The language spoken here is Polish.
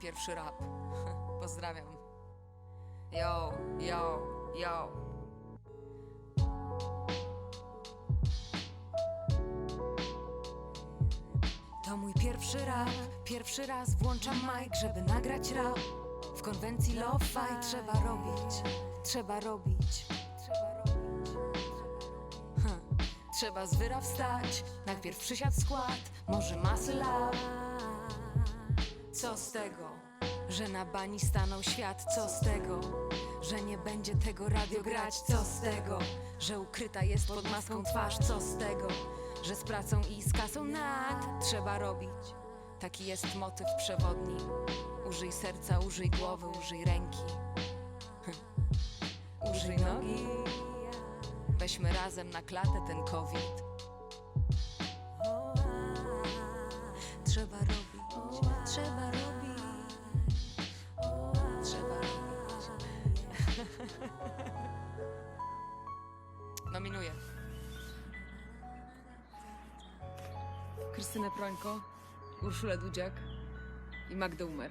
pierwszy rap. Pozdrawiam. Yo, yo, yo. To mój pierwszy rap, pierwszy raz włączam mic, żeby nagrać rap. W konwencji fight trzeba robić, trzeba robić. Trzeba z wyra wstać, najpierw przysiad skład, może masy lat. Co z tego, że na bani stanął świat? Co z tego, że nie będzie tego radio grać? Co z tego, że ukryta jest pod maską twarz? Co z tego, że z pracą i z kasą nad trzeba robić? Taki jest motyw przewodni. Użyj serca, użyj głowy, użyj ręki. Użyj nogi. Weźmy razem na klatę ten COVID. Nominuję. Krystynę Prońko, Urszulę Dudziak i Magdę Umer.